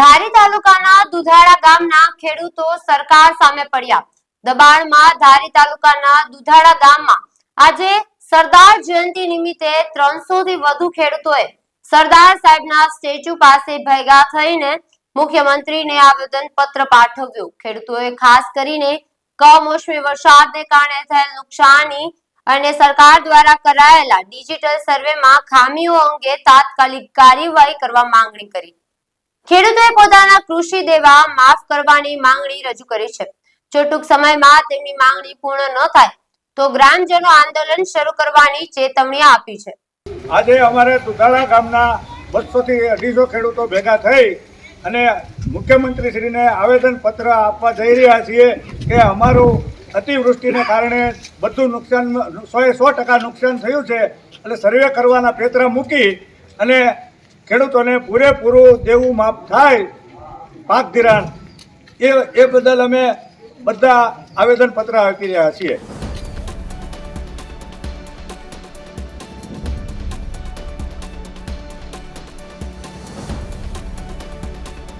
ધારી તાલુકાના દુધાળા ગામના ખેડૂતો સરકાર સામે પડ્યા. દબાણમાં ધારી તાલુકાના દુધાળા ગામમાં આજે સરદાર જયંતિ નિમિત્તે ત્રણસો થી વધુ ખેડૂતોએ સરદાર સાહેબના સ્ટેચ્યુ પાસે ભેગા થઈને મુખ્યમંત્રીને આવેદન પત્ર પાઠવ્યું. ખેડૂતોએ ખાસ કરીને કમોસમી વરસાદને કારણે થયેલ નુકસાની અને સરકાર દ્વારા કરાયેલા ડિજિટલ સર્વેમાં ખામીઓ અંગે તાત્કાલિક કાર્યવાહી કરવા માંગણી કરી. ખેડૂતોએ પોતાના કૃષિ દેવા માફ કરવાની માંગણી રજૂ કરી છે. જો ટૂંક સમયમાં તેમની માંગણી પૂર્ણ ન થાય, તો ગ્રામજનો આંદોલન શરૂ કરવાની ચેતવણી આપી છે. આજે અમારે દુધાળા ગામના બસો થી અઢીસો ખેડૂતો ભેગા થઈ અને મુખ્યમંત્રીશ્રીને આવેદનપત્ર આપવા જઈ રહ્યા છીએ કે અમારું અતિવૃષ્ટિને કારણે બધું નુકસાન, સો એ સો ટકા નુકસાન થયું છે. એટલે સર્વે કરવાના પેતરા મૂકી અને ખેડૂતોને પૂરેપૂરું દેવું માફ થાય, પાક ધિરાણ, એ એ બદલ અમે બધા આવેદનપત્ર આપી રહ્યા છીએ.